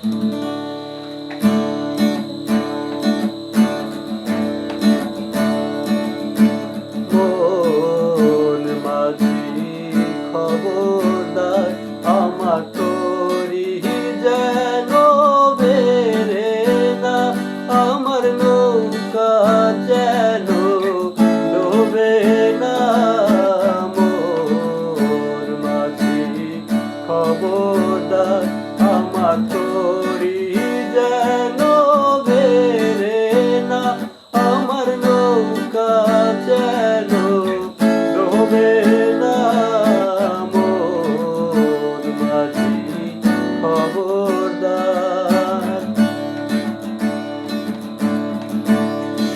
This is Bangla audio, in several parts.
Música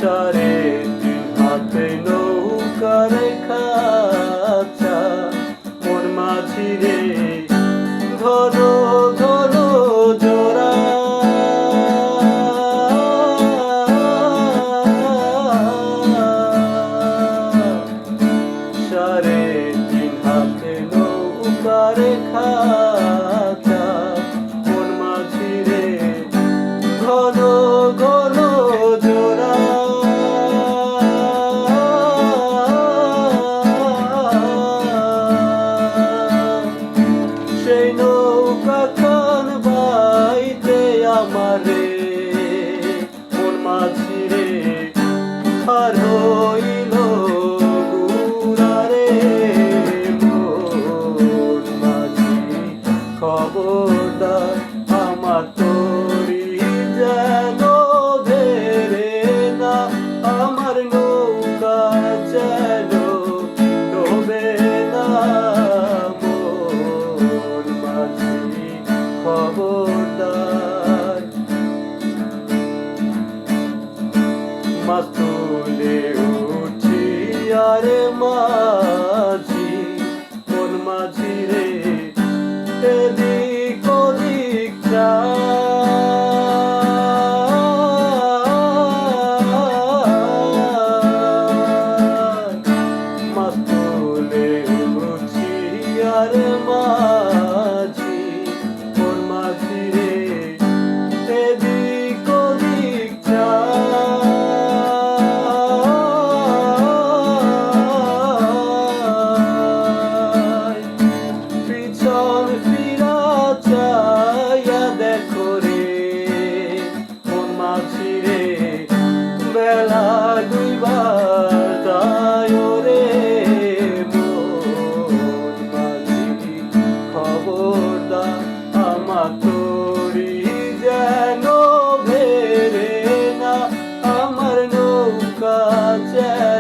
চরে হাতে নৌকা রেখা আচ্ছা, মন মাঝিরে ধরো। tarde. মা তুলে উঠি আরে মা Yeah.